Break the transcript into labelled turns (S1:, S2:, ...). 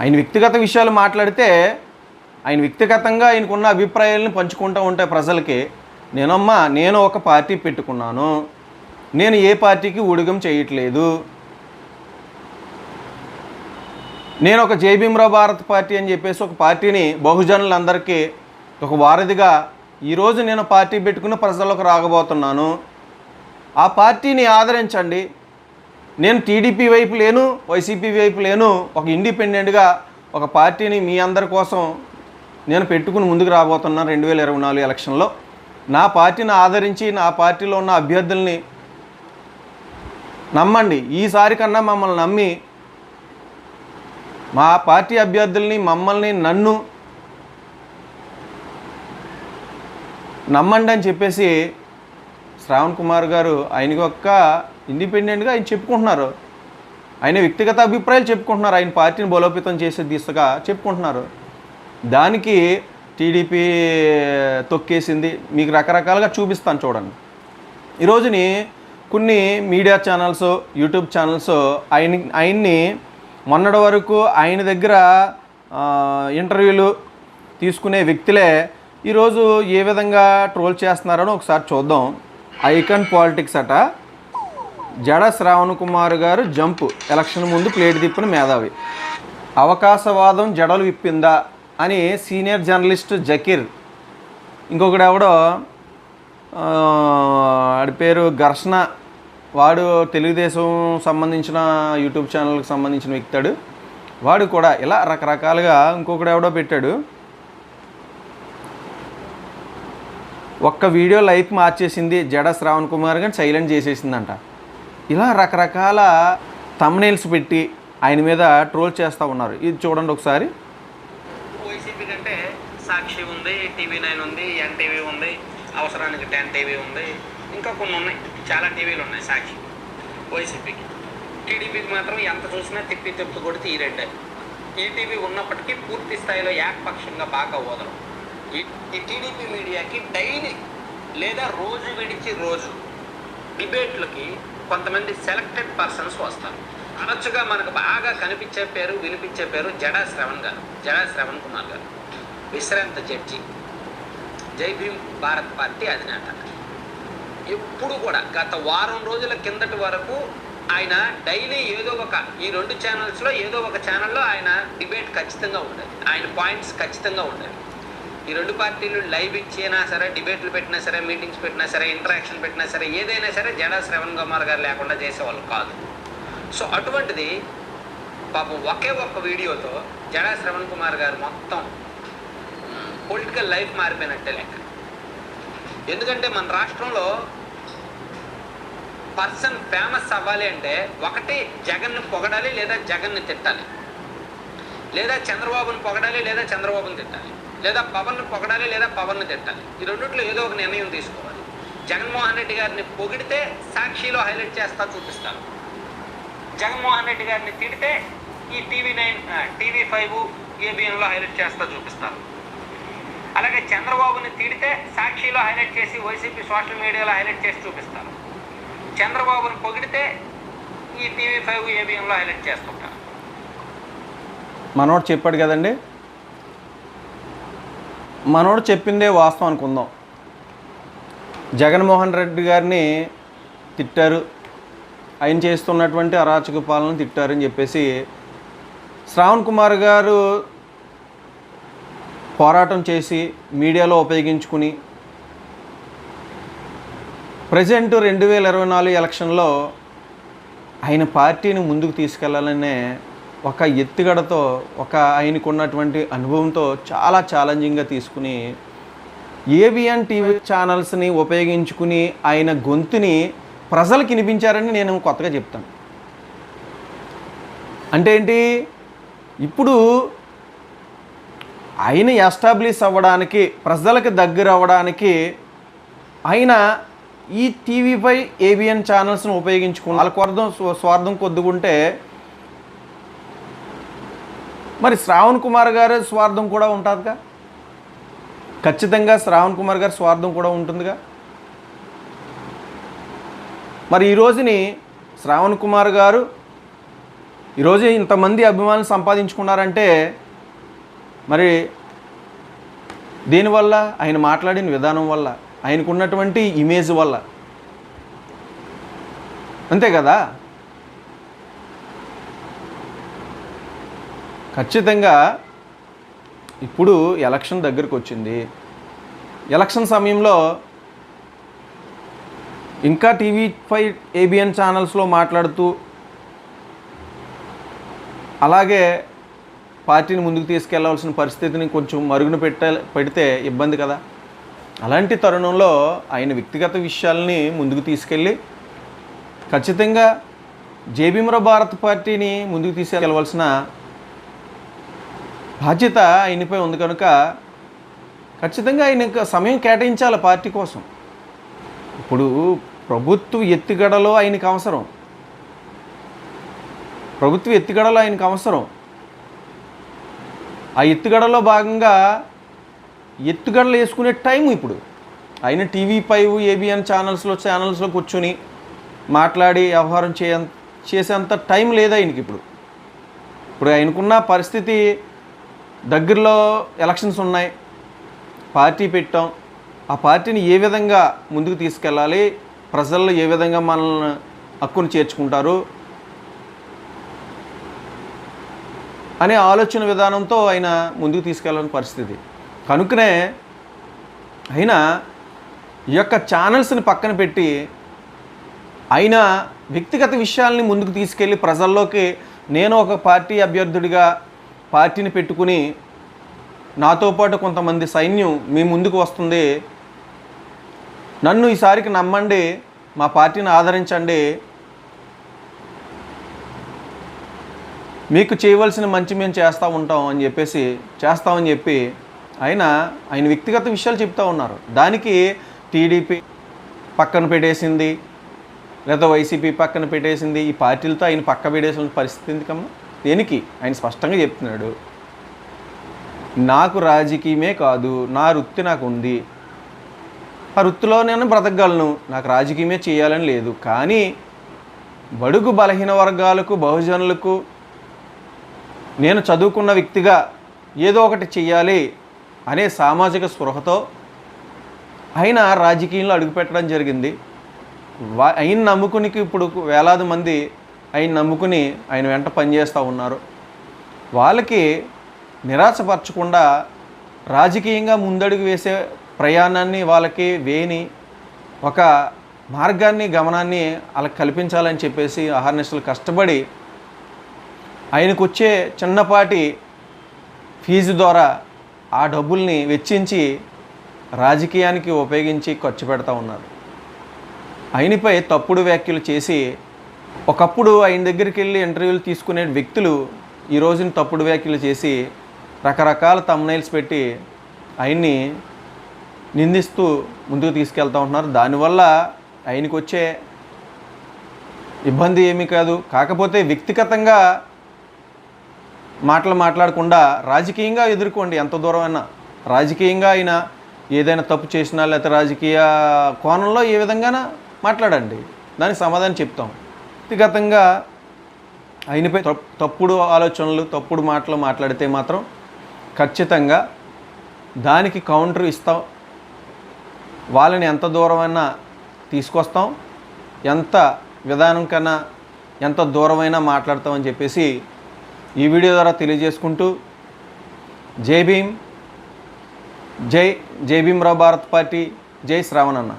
S1: ఆయన వ్యక్తిగత విషయాలు మాట్లాడితే ఆయన వ్యక్తిగతంగా ఆయనకున్న అభిప్రాయాలను పంచుకుంటూ ఉంటాయి ప్రజలకి. నేనమ్మా నేను ఒక పార్టీ పెట్టుకున్నాను. నేను ఏ పార్టీకి ఊడిగం చేయట్లేదు. నేను ఒక జై భారత్ పార్టీ అని చెప్పేసి ఒక పార్టీని బహుజనులందరికీ ఒక వారధిగా ఈరోజు నేను పార్టీ పెట్టుకుని ప్రజలకు రాగబోతున్నాను. ఆ పార్టీని ఆదరించండి. నేను టీడీపీ వైపు లేను వైసీపీ వైపు లేను ఒక ఇండిపెండెంట్గా ఒక పార్టీని మీ అందరి కోసం నేను పెట్టుకుని ముందుకు రాబోతున్నాను రెండు వేల ఇరవై నాలుగు ఎలక్షన్లో నా పార్టీని ఆదరించి నా పార్టీలో ఉన్న అభ్యర్థుల్ని నమ్మండి. ఈసారి కన్నా మమ్మల్ని నమ్మి మా పార్టీ అభ్యర్థుల్ని మమ్మల్ని నన్ను నమ్మండి అని చెప్పేసి శ్రావణ్ కుమార్ గారు ఆయనకి ఒక్క ఇండిపెండెంట్గా ఆయన చెప్పుకుంటున్నారు. ఆయన వ్యక్తిగత అభిప్రాయాలు చెప్పుకుంటున్నారు. ఆయన పార్టీని బలోపేతం చేసే దిశగా చెప్పుకుంటున్నారు. దానికి టీడీపీ తొక్కేసింది. మీకు రకరకాలుగా చూపిస్తాను చూడండి. ఈ రోజుని కొన్ని మీడియా ఛానల్స్ యూట్యూబ్ ఛానల్స్ ఆయన ఆయన్ని మొన్నటి వరకు ఆయన దగ్గర ఇంటర్వ్యూలు తీసుకునే వ్యక్తులే ఈరోజు ఏ విధంగా ట్రోల్ చేస్తున్నారని ఒకసారి చూద్దాం. ఐకాన్ పాలిటిక్స్ అట. జడ శ్రావణ్ కుమార్ గారు జంప్ ఎలక్షన్ ముందు ప్లేట్ తిప్పిన మేధావి. అవకాశవాదం జడలు విప్పిందా అని సీనియర్ జర్నలిస్ట్ జకీర్ ఇంకొకడు ఎవడో ఆడి పేరు ఘర్షణ వాడు తెలుగుదేశం సంబంధించిన యూట్యూబ్ ఛానల్కి సంబంధించిన వ్యక్తాడు. వాడు కూడా ఇలా రకరకాలుగా ఇంకొకడు ఎవడో పెట్టాడు. ఒక్క వీడియో లైఫ్ మార్చేసింది జడ శ్రావణ్ కుమార్ గారిని సైలెంట్ చేసేసిందంట. ఇలా రకరకాల తమ్నేల్స్ పెట్టి ఆయన మీద ట్రోల్ చేస్తూ ఉన్నారు. ఇది చూడండి ఒకసారి.
S2: వైసీపీ కంటే సాక్షి ఉంది టీవీ నైన్ ఉంది ఎన్టీవీ ఉంది అవసరానికి టెన్ టీవీ ఉంది ఇంకా కొన్ని ఉన్నాయి. చాలా టీవీలు ఉన్నాయి సాక్షి. వైసీపీకి టీడీపీకి మాత్రం ఎంత చూసినా తిప్పి తిప్పి కొడితే ఈ రెండే ఈటీవీ ఉన్నప్పటికీ పూర్తి స్థాయిలో ఏకపక్షంగా బాగా ఓదరు. ఈ ఈ టీడీపీ మీడియాకి డైలీ లేదా రోజు విడిచి రోజు డిబేట్లకి కొంతమంది సెలెక్టెడ్ పర్సన్స్ వస్తారు. తరచుగా మనకు బాగా కనిపించే పేరు వినిపించే పేరు జడా శ్రవణ్ గారు. జడా శ్రవణ్ కుమార్ గారు. విశ్రాంత జడ్జి. జై భీమ్ భారత్ పార్టీ అధినేత. ఎప్పుడు కూడా గత వారం రోజుల కిందటి వరకు ఆయన డైలీ ఏదో ఒక ఈ రెండు ఛానల్స్లో ఏదో ఒక ఛానల్లో ఆయన డిబేట్ ఖచ్చితంగా ఉండేది ఆయన పాయింట్స్ ఖచ్చితంగా ఉండేవి ఈ రెండు పార్టీలు లైవ్ ఇచ్చినా సరే డిబేట్లు పెట్టినా సరే మీటింగ్స్ పెట్టినా సరే ఇంటరాక్షన్ పెట్టినా సరే ఏదైనా సరే జడా శ్రవణ్ కుమార్ గారు లేకుండా చేసేవాళ్ళు కాదు. సో అటువంటిది పాపం ఒకే ఒక్క వీడియోతో జడా శ్రవణ్ కుమార్ గారు మొత్తం పొలిటికల్ లైఫ్ మారిపోయినట్టే లెక్క. ఎందుకంటే మన రాష్ట్రంలో పర్సన్ ఫేమస్ అవ్వాలి అంటే ఒకటి జగన్ను పొగడాలి లేదా జగన్ని తిట్టాలి. లేదా చంద్రబాబుని పొగడాలి లేదా చంద్రబాబును తిట్టాలి. లేదా పవన్ను పొగడాలి లేదా పవన్ను తిట్టాలి. ఈ రెండిట్లో ఏదో ఒక నిర్ణయం తీసుకోవాలి. జగన్మోహన్ రెడ్డి గారిని పొగిడితే సాక్షిలో హైలైట్ చేస్తా చూపిస్తారు జగన్మోహన్ రెడ్డి గారిని తిడితే ఈ టీవీ నైన్ టీవీ ఫైవ్ ఏబిఎన్లో హైలైట్ చేస్తా చూపిస్తారు అలాగే చంద్రబాబుని తిడితే సాక్షిలో హైలైట్ చేసి వైసీపీ సోషల్ మీడియాలో హైలైట్ చేసి చూపిస్తారు చంద్రబాబుని పొగిడితే ఈ టీవీ ఫైవ్ ఏబిఎన్లో హైలైట్ చేస్తుంటారు
S1: మనోడు చెప్పాడు కదండి మనోడు చెప్పిందే వాస్తవం అనుకుందాం. జగన్మోహన్ రెడ్డి గారిని తిట్టారు. ఆయన చేస్తున్నటువంటి అరాచక పాలన తిట్టారని చెప్పేసి శ్రావణ్ కుమార్ గారు పోరాటం చేసి మీడియాలో ఉపయోగించుకుని ప్రజెంట్ రెండు వేల ఇరవై నాలుగు ఎలక్షన్లో ఆయన పార్టీని ముందుకు తీసుకెళ్ళాలనే ఒక ఎత్తుగడతో ఒక ఆయనకు ఉన్నటువంటి అనుభవంతో చాలా ఛాలెంజింగ్గా తీసుకుని ఏబిఎన్ టీవీ ఛానల్స్ని ఉపయోగించుకుని ఆయన గొంతుని ప్రజలకు వినిపించారని నేను కొత్తగా చెప్తాను. అంటే ఏంటి? ఇప్పుడు ఆయన ఎస్టాబ్లిష్ అవ్వడానికి ప్రజలకు దగ్గర అవ్వడానికి ఆయన ఈ టీవీపై ఏబిఎన్ ఛానల్స్ను ఉపయోగించుకుని వాళ్ళ స్వార్థం స్వార్థం కొద్దుకుంటే మరి శ్రావణ్ కుమార్ గారి స్వార్థం కూడా ఉంటుందిగా? ఖచ్చితంగా శ్రావణ్ కుమార్ గారి స్వార్థం కూడా ఉంటుందిగా? మరి ఈ రోజుని శ్రావణ్ కుమార్ గారు ఈరోజు ఇంతమంది అభిమానులు సంపాదించుకున్నారంటే మరి దేనివల్ల ఆయన మాట్లాడిన విధానం వల్ల ఆయనకున్నటువంటి ఇమేజ్ వల్ల అంతే కదా? ఖచ్చితంగా ఇప్పుడు ఎలక్షన్ దగ్గరకు వచ్చింది. ఎలక్షన్ సమయంలో ఇంకా టీవీ ఫైవ్ ఏబిఎన్ ఛానల్స్లో మాట్లాడుతూ అలాగే పార్టీని ముందుకు తీసుకెళ్ళవలసిన పరిస్థితిని కొంచెం మరుగున పెట్ట పెడితే ఇబ్బంది కదా. అలాంటి తరుణంలో ఆయన వ్యక్తిగత విషయాల్ని ముందుకు తీసుకెళ్ళి ఖచ్చితంగా జేబీమర భారత్ పార్టీని ముందుకు తీసుకెళ్ళవలసిన బాధ్యత ఆయనపై ఉంది కనుక ఖచ్చితంగా ఆయన సమయం కేటాయించాలి పార్టీ కోసం. ఇప్పుడు ప్రభుత్వ ఎత్తుగడలో ఆయనకు అవసరం. ప్రభుత్వ ఎత్తుగడలో ఆయనకు అవసరం. ఆ ఎత్తుగడలో భాగంగా ఎత్తుగడలు వేసుకునే టైం ఇప్పుడు. ఆయన టీవీ ఫైవ్ ఏబిఎన్ ఛానల్స్లో ఛానల్స్లో కూర్చొని మాట్లాడి వ్యవహారం చేయ చేసేంత టైం లేదు ఆయనకి ఇప్పుడు. ఇప్పుడు ఆయనకున్న పరిస్థితి దగ్గరలో ఎలక్షన్స్ ఉన్నాయి. పార్టీ పెట్టాం. ఆ పార్టీని ఏ విధంగా ముందుకు తీసుకెళ్ళాలి? ప్రజల్లో ఏ విధంగా మనల్ని హక్కును చేర్చుకుంటారు? అనే ఆలోచన విధానంతో ఆయన ముందుకు తీసుకెళ్ళని పరిస్థితి. కనుకనే ఆయన ఈ యొక్క ఛానల్స్ని పక్కన పెట్టి ఆయన వ్యక్తిగత విషయాల్ని ముందుకు తీసుకెళ్ళి ప్రజల్లోకి నేను ఒక పార్టీ అభ్యర్థుడిగా పార్టీని పెట్టుకుని నాతో పాటు కొంతమంది సైన్యం మీ ముందుకు వస్తుంది. నన్ను ఈసారికి నమ్మండి మా పార్టీని ఆదరించండి. మీకు చేయవలసిన మంచి మేము చేస్తూ ఉంటాం అని చెప్పేసి చేస్తామని చెప్పి ఆయన ఆయన వ్యక్తిగత విషయాలు చెప్తా ఉన్నారు. దానికి టీడీపీ పక్కన పెట్టేసింది లేదా వైసీపీ పక్కన పెట్టేసింది ఈ పార్టీలతో ఆయన పక్క పెట్టేసిన పరిస్థితి ఎందుకమ్మా? దేనికి? ఆయన స్పష్టంగా చెప్తున్నాడు. నాకు రాజకీయమే కాదు నా వృత్తి నాకు ఉంది. ఆ వృత్తిలో నేను బ్రతకగలను. నాకు రాజకీయమే చేయాలని లేదు. కానీ బడుగు బలహీన వర్గాలకు బహుజనులకు నేను చదువుకున్న వ్యక్తిగా ఏదో ఒకటి చెయ్యాలి అనే సామాజిక స్పృహతో ఆయన రాజకీయంలో అడుగుపెట్టడం జరిగింది. వా ఆయన నమ్ముకునికి ఇప్పుడు వేలాది మంది ఆయన నమ్ముకుని ఆయన వెంట పనిచేస్తూ ఉన్నారు. వాళ్ళకి నిరాశపరచకుండా రాజకీయంగా ముందడుగు వేసే ప్రయాణాన్ని వాళ్ళకి వేని ఒక మార్గాన్ని గమనాన్ని వాళ్ళకి కల్పించాలని చెప్పేసి అహర్నిశలు కష్టపడి ఆయనకు వచ్చే చిన్నపాటి ఫీజు ద్వారా ఆ డబ్బుల్ని వెచ్చించి రాజకీయానికి ఉపయోగించి ఖర్చు పెడతా ఉన్నారు. ఆయనపై తప్పుడు వ్యాఖ్యలు చేసి ఒకప్పుడు ఆయన దగ్గరికి వెళ్ళి ఇంటర్వ్యూలు తీసుకునే వ్యక్తులు ఈ రోజున తప్పుడు వ్యాఖ్యలు చేసి రకరకాల తమ్నైల్స్ పెట్టి ఆయన్ని నిందిస్తూ ముందుకు తీసుకెళ్తా ఉంటున్నారు. దానివల్ల ఆయనకు వచ్చే ఇబ్బంది ఏమీ కాదు. కాకపోతే వ్యక్తిగతంగా మాటలు మాట్లాడకుండా రాజకీయంగా ఎదుర్కోండి ఎంత దూరమైనా రాజకీయంగా ఆయన ఏదైనా తప్పు చేసినా లేకపోతే రాజకీయ కోణంలో ఏ విధంగానా మాట్లాడండి. దానికి సమాధానం చెప్తాం. వ్యక్తిగతంగా ఆయనపై తప్పుడు ఆలోచనలు తప్పుడు మాటలు మాట్లాడితే మాత్రం ఖచ్చితంగా దానికి కౌంటర్ ఇస్తాం. వాళ్ళని ఎంత దూరమైనా తీసుకొస్తాం. ఎంత విధానం కన్నా ఎంత దూరమైనా మాట్లాడతామని చెప్పేసి ఈ వీడియో ద్వారా తెలియజేసుకుంటూ జై భీమ్. జై జై భీమ్రావు భారత్ పార్టీ. జై శ్రావణ్ అన్న.